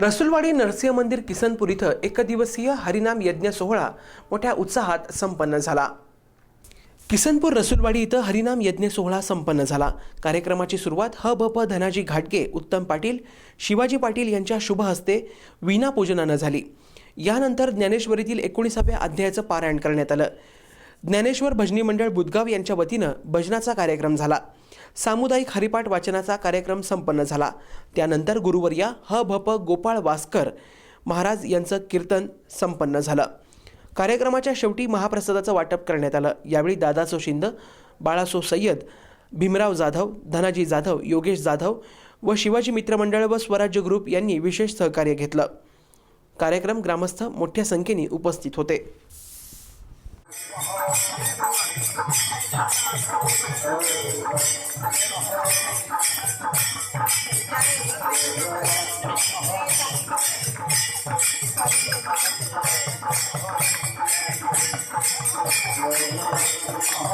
रसुलवाडी नरसिंह मंदिर किसनपूर इथं एकदिवसीय हरिनाम यज्ञ सोहळा मोठ्या उत्साहात संपन्न झाला. किसनपूर रसुलवाडी इथं हरिनाम यज्ञ सोहळा संपन्न झाला. कार्यक्रमाची सुरुवात ह भ प धनाजी घाटगे उत्तम पाटील शिवाजी पाटील यांच्या शुभ हस्ते वीणापूजनानं झाली. यानंतर ज्ञानेश्वरीतील एकोणीसाव्या अध्यायाचं पारायण करण्यात आलं. ज्ञानेश्वर भजनी मंडळ बुदगाव यांच्या वतीनं भजनाचा कार्यक्रम झाला. सामुदायिक हरिपाठ वाचनाचा कार्यक्रम संपन्न झाला. त्यानंतर गुरुवर्या ह भ प गोपाळ वासकर महाराज यांचं कीर्तन संपन्न झालं. कार्यक्रमाच्या शेवटी महाप्रसादाचं वाटप करण्यात आलं. यावेळी दादासो शिंद बाळासो सय्यद भीमराव जाधव धनाजी जाधव योगेश जाधव व शिवाजी मित्रमंडळ व स्वराज्य ग्रुप यांनी विशेष सहकार्य घेतलं. कार्यक्रम ग्रामस्थ मोठ्या संख्येने उपस्थित होते. Oh,